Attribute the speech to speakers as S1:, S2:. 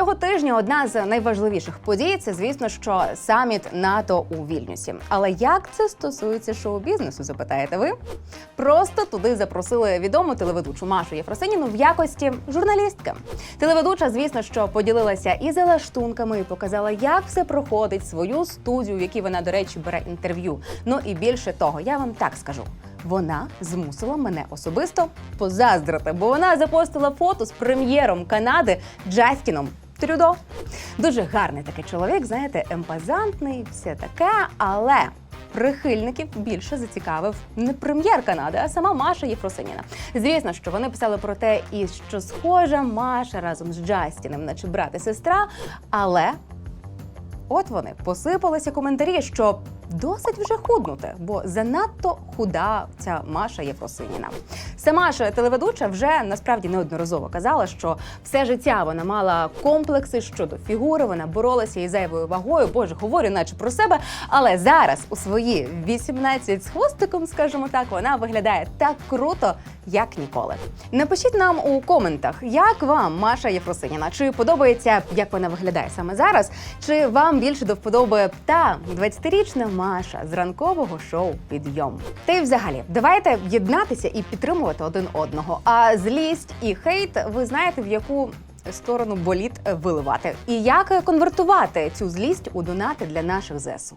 S1: Цього тижня одна з найважливіших подій це, звісно, що саміт НАТО у Вільнюсі. Але як це стосується шоу-бізнесу, запитаєте ви? Просто туди запросили відому телеведучу Машу Єфросиніну в якості журналістки. Телеведуча, звісно, що поділилася і залаштунками, і показала, як все проходить свою студію, в якій вона, до речі, бере інтерв'ю. Ну і більше того, я вам так скажу. Вона змусила мене особисто позаздрити, бо вона запостила фото з прем'єром Канади Джастіном Трюдо. Дуже гарний такий чоловік, знаєте, емпазантний, все таке, але. Прихильників більше зацікавив не прем'єр Канади, а сама Маша Єфросиніна. Звісно, що вони писали про те, і що схожа Маша разом з Джастіном, наче брат і сестра. Але От вони посипалися коментарі, що досить вже худнути, бо занадто худа ця Маша Єфросиніна. Сама ж телеведуча вже насправді неодноразово казала, що все життя вона мала комплекси щодо фігури, вона боролася із зайвою вагою. Боже, говорю, наче про себе. Але зараз у свої 18 з хвостиком, скажімо так, вона виглядає так круто, як ніколи. Напишіть нам у коментах, як вам Маша Єфросиніна? Чи подобається, як вона виглядає саме зараз? Чи вам більше до вподоби та 20-річна Маша з ранкового шоу Підйом? Та й взагалі, давайте єднатися і підтримувати один одного. А злість і хейт, ви знаєте, в яку сторону боліт виливати, і як конвертувати цю злість у донати для наших ЗСУ.